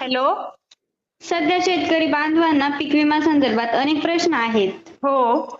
Hello? सध्या शेतकरी बांधवांना पीक विमा संदर्भात अनेक प्रश्न आहेत. हो.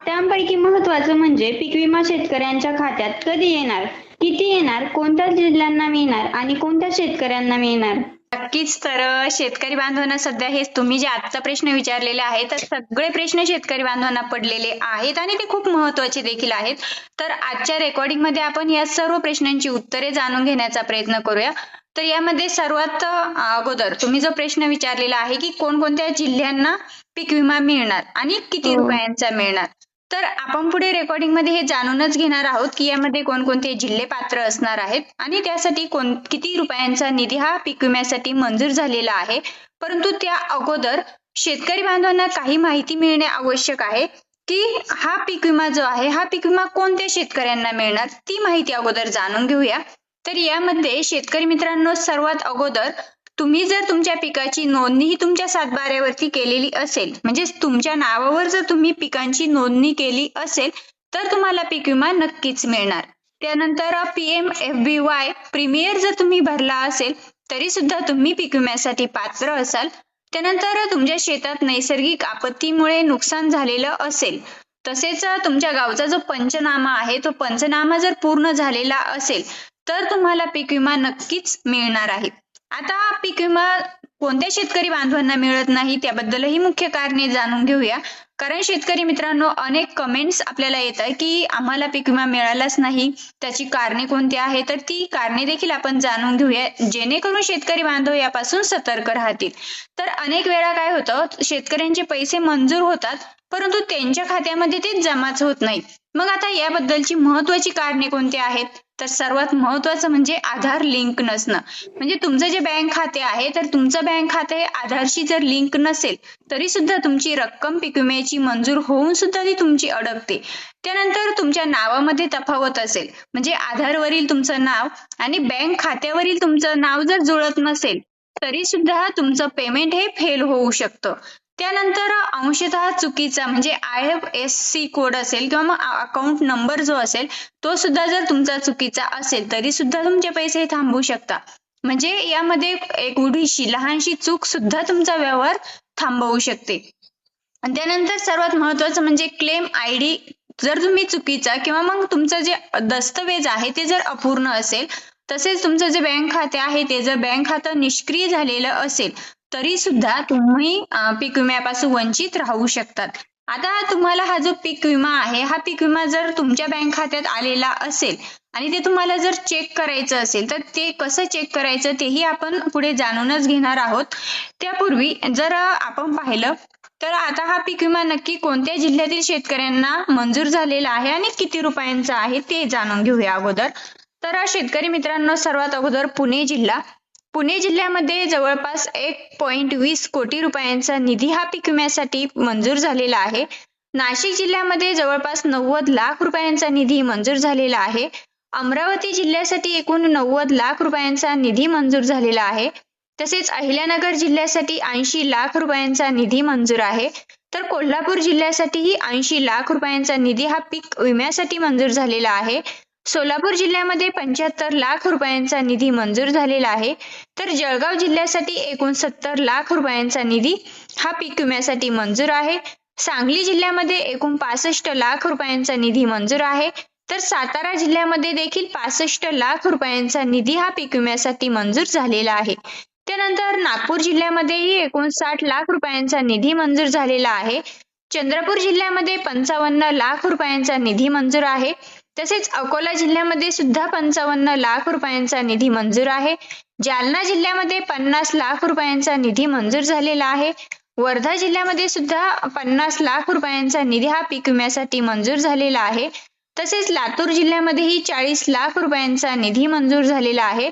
त्यापैकी महत्वाचं म्हणजे पीक विमा शेतकऱ्यांच्या खात्यात कधी येणार किती येणार कोणत्या जिल्ह्यांना मिळणार आणि कोणत्या शेतकऱ्यांना मिळणार? नक्कीच तर शेतकरी बांधवांना सध्या हे तुम्ही जे आजचा प्रश्न विचारलेले आहेत तर सगळे प्रश्न शेतकरी बांधवांना पडलेले आहेत आणि ते खूप महत्त्वाचे देखील आहेत. तर आजच्या रेकॉर्डिंगमध्ये आपण या सर्व प्रश्नांची उत्तरे जाणून घेण्याचा प्रयत्न करूया. तर यामध्ये सर्वात अगोदर तुम्ही जो प्रश्न विचारलेला आहे की कोणकोणत्या जिल्ह्यांना पीक विमा मिळणार आणि किती हो. रुपयांचा मिळणार? तर आपण पुढे रेकॉर्डिंगमध्ये हे जाणूनच घेणार आहोत की यामध्ये कोणकोणते जिल्हे पात्र असणार आहेत आणि त्यासाठी कोण किती रुपयांचा निधी हा पीक विम्यासाठी मंजूर झालेला आहे. परंतु त्या अगोदर शेतकरी बांधवांना काही माहिती मिळणे आवश्यक आहे की हा पीक विमा जो आहे हा पीक विमा कोणत्या शेतकऱ्यांना मिळणार? ती माहिती अगोदर जाणून घेऊया. तर यामध्ये शेतकरी मित्रांनो सर्वात अगोदर तुम्ही जर तुमच्या पिकाची नोंदणी ही तुमच्या सातबाऱ्यावरती केलेली असेल म्हणजे तुमच्या नावावर जर तुम्ही पिकांची नोंदणी केली असेल तर तुम्हाला पीक विमा नक्कीच मिळणार. त्यानंतर P M F B Y premium जर तुम्ही भरला असेल तरी सुद्धा तुम्ही पीक विम्यासाठी पात्र असाल. त्यानंतर तुमच्या शेतात नैसर्गिक आपत्तीमुळे नुकसान झालेलं असेल तसेच तुमच्या गावचा जो पंचनामा आहे तो पंचनामा जर पूर्ण झालेला असेल तर तुम्हाला पीक विमा नक्कीच मिळणार आहे. आता पीक विमा कोणत्या शेतकरी बांधवांना मिळत नाही त्याबद्दलही मुख्य कारणे जाणून घेऊया. कारण शेतकरी मित्रांनो अनेक कमेंट्स आपल्याला येतात की आम्हाला पीक विमा मिळालाच नाही. त्याची कारणे कोणती आहे तर ती कारणे देखील आपण जाणून घेऊया. जेणेकरून शेतकरी बांधव यापासून सतर्क राहतील. तर अनेक वेळा काय होतं शेतकऱ्यांचे पैसे मंजूर होतात. परंतु त्यांच्या खात्यामध्ये ते जमाच होत नाही मग आता याबद्दलची महत्वाची कारणे कोणती आहेत? तर सर्वात महत्वाचं म्हणजे आधार लिंक नसणं. म्हणजे तुमचं जे बँक खाते आहे तर तुमचं बँक खाते आधारशी जर लिंक नसेल तरी सुद्धा तुमची रक्कम पीक विम्याची मंजूर होऊन सुद्धा ती तुमची अडकते. त्यानंतर तुमच्या नावामध्ये तफावत असेल म्हणजे आधारवरील तुमचं नाव आणि बँक खात्यावरील तुमचं नाव जर जुळत नसेल तरी सुद्धा तुमचं पेमेंट हे फेल होऊ शकतं. त्यानंतर अंशतः चुकीचा म्हणजे I F S C code असेल किंवा मग अकाउंट नंबर जो असेल तो सुद्धा जर तुमचा चुकीचा असेल तरी सुद्धा तुमचे पैसे थांबवू शकता. म्हणजे यामध्ये एक उडीशी लहानशी चूक सुद्धा तुमचा व्यवहार थांबवू शकते. आणि त्यानंतर सर्वात महत्वाचं म्हणजे क्लेम आय डी जर तुम्ही चुकीचा किंवा मग तुमचं जे दस्तवेज आहे ते जर अपूर्ण असेल तसेच तुमचं जे बँक खाते आहे ते जर बँक खातं निष्क्रिय झालेलं असेल तरी सुद्धा तुम्ही पीक विम्यापासून वंचित राहू शकतात. आता तुम्हाला हा जो पीक विमा आहे हा पीक विमा जर तुमच्या बँक खात्यात आलेला असेल आणि ते तुम्हाला जर चेक करायचं असेल तर ते कसं चेक करायचं तेही आपण पुढे जाणूनच घेणार आहोत. त्यापूर्वी जर आपण पाहिलं तर आता हा पीक विमा नक्की कोणत्या जिल्ह्यातील शेतकऱ्यांना मंजूर झालेला आहे आणि किती रुपयांचा आहे ते जाणून घेऊया अगोदर. तर शेतकरी मित्रांनो सर्वात अगोदर पुणे जिल्हा. पुणे जिल्ह्यामध्ये जवळपास एक पॉइंट वीस कोटी रुपयांचा निधी हा पीक विम्यासाठी मंजूर झालेला आहे. नाशिक जिल्ह्यामध्ये जवळपास नव्वद लाख रुपयांचा निधी मंजूर झालेला आहे. अमरावती जिल्ह्यासाठी एकूण नव्वद लाख रुपयांचा निधी मंजूर झालेला आहे. तसेच अहिल्यानगर जिल्ह्यासाठी ऐंशी लाख रुपयांचा निधी मंजूर आहे. तर कोल्हापूर जिल्ह्यासाठीही ऐंशी लाख रुपयांचा निधी हा पीक विम्यासाठी मंजूर झालेला आहे. सोलापूर जिल्ह्यामध्ये पंच्याहत्तर लाख रुपयांचा निधी मंजूर झालेला आहे. तर जळगाव जिल्ह्यासाठी एकूण सत्तर लाख रुपयांचा निधी हा पीक विम्यासाठी मंजूर आहे. सांगली जिल्ह्यामध्ये एकूण पासष्ट लाख रुपयांचा निधी मंजूर आहे. तर सातारा जिल्ह्यामध्ये देखील पासष्ट लाख रुपयांचा निधी हा पीक विम्यासाठी मंजूर झालेला आहे. त्यानंतर नागपूर जिल्ह्यामध्येही एकूण साठ लाख रुपयांचा निधी मंजूर झालेला आहे. चंद्रपूर जिल्ह्यामध्ये पंचावन्न लाख रुपयांचा निधी मंजूर आहे. तसेच अकोला जिल्ह्यामध्ये सुद्धा पंचावन्न लाख रुपयांचा निधी मंजूर आहे. जालना जिल्ह्यामध्ये पन्नास लाख रुपयांचा निधी मंजूर झालेला आहे. वर्धा जिल्ह्यामध्ये सुद्धा पन्नास लाख रुपयांचा निधी हा पीक विम्यासाठी मंजूर झालेला आहे. तसेच लातूर जिल्ह्यामध्येही चाळीस लाख रुपयांचा निधी मंजूर झालेला आहे.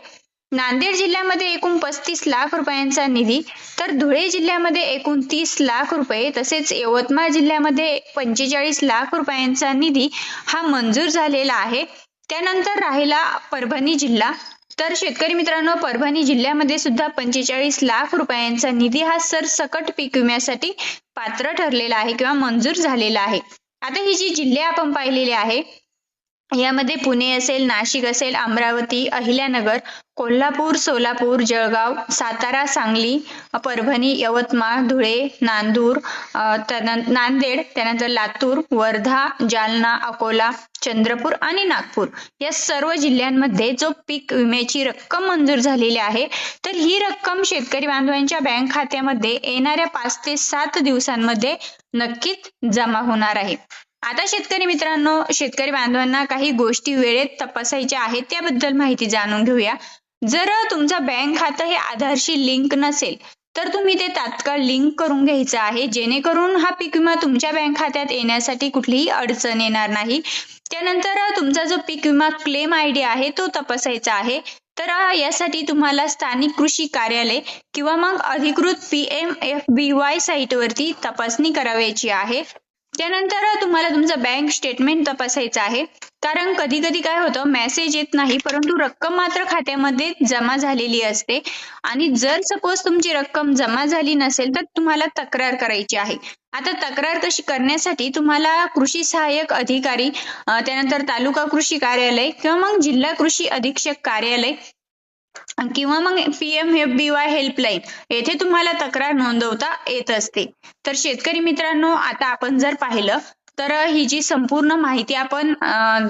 नांदेड जिल्ह्यामध्ये एकूण पस्तीस लाख रुपयांचा निधी तर धुळे जिल्ह्यामध्ये एकूण तीस लाख रुपये तसेच यवतमाळ जिल्ह्यामध्ये पंचेचाळीस लाख रुपयांचा निधी हा मंजूर झालेला आहे. त्यानंतर राहिला परभणी जिल्हा. तर शेतकरी मित्रांनो परभणी जिल्ह्यामध्ये सुद्धा पंचेचाळीस लाख रुपयांचा निधी हा सरसकट पीक विम्यासाठी पात्र ठरलेला आहे किंवा मंजूर झालेला आहे. आता ही जी जिल्हे आपण पाहिलेली आहे यामध्ये पुणे असेल नाशिक असेल अमरावती अहिल्यानगर कोल्हापूर सोलापूर जळगाव सातारा सांगली परभणी यवतमाळ धुळे नांदूर नांदेड त्यानंतर लातूर वर्धा जालना अकोला चंद्रपूर आणि नागपूर. या सर्व जिल्ह्यांमध्ये जो पीक विम्याची रक्कम मंजूर झालेली आहे तर ही रक्कम शेतकरी बांधवांच्या बँक खात्यामध्ये येणाऱ्या पाच ते सात दिवसांमध्ये नक्कीच जमा होणार आहे. आता शेतकरी मित्रांनो शेतकरी बांधवांना काही गोष्टी वेळेत तपासायच्या आहेत त्याबद्दल माहिती जाणून घेऊया. जर तुमचं बँक खातं हे आधारशी लिंक नसेल तर तुम्ही ते तात्काळ लिंक करून घ्यायचं आहे. जेणेकरून हा पीक विमा तुमच्या बँक खात्यात येण्यासाठी कुठलीही अडचण येणार नाही. त्यानंतर तुमचा जो पीक विमा क्लेम आय डी आहे तो तपासायचा आहे. तर यासाठी तुम्हाला स्थानिक कृषी कार्यालय किंवा मग अधिकृत P M F B Y साईटवरती तपासणी करावयाची आहे. त्यानंतर तुम्हाला तुमचं बँक स्टेटमेंट तपासायचं आहे. कारण कधी कधी काय होतं मेसेज येत नाही परंतु रक्कम मात्र खात्यामध्ये जमा झालेली असते. आणि जर सपोज तुमची रक्कम जमा झाली नसेल तर तुम्हाला तक्रार करायची आहे. आता तक्रार कशी करण्यासाठी तुम्हाला कृषी सहाय्यक अधिकारी त्यानंतर तालुका कृषी कार्यालय किंवा मग जिल्हा कृषी अधीक्षक कार्यालय किंवा मग PMFBY F B Y helpline येथे तुम्हाला तक्रार नोंदवता येत असते. तर शेतकरी मित्रांनो आता आपण जर पाहिलं तर ही जी संपूर्ण माहिती आपण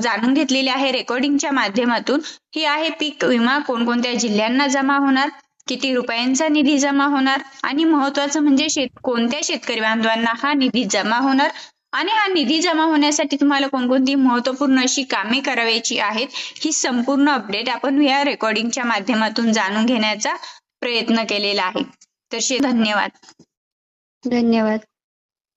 जाणून घेतलेली आहे रेकॉर्डिंगच्या माध्यमातून ही आहे पीक विमा कोणकोणत्या जिल्ह्यांना जमा होणार किती रुपयांचा निधी जमा होणार आणि महत्वाचं म्हणजे शेत कोणत्या शेतकरी बांधवांना हा निधी जमा होणार आणि हा निधी जमा होण्यासाठी तुम्हाला कोणकोणती महत्त्वपूर्ण अशी कामे करावयाची आहेत ही संपूर्ण अपडेट आपण या रेकॉर्डिंगच्या माध्यमातून जाणून घेण्याचा प्रयत्न केलेला आहे. तर धन्यवाद. धन्यवाद.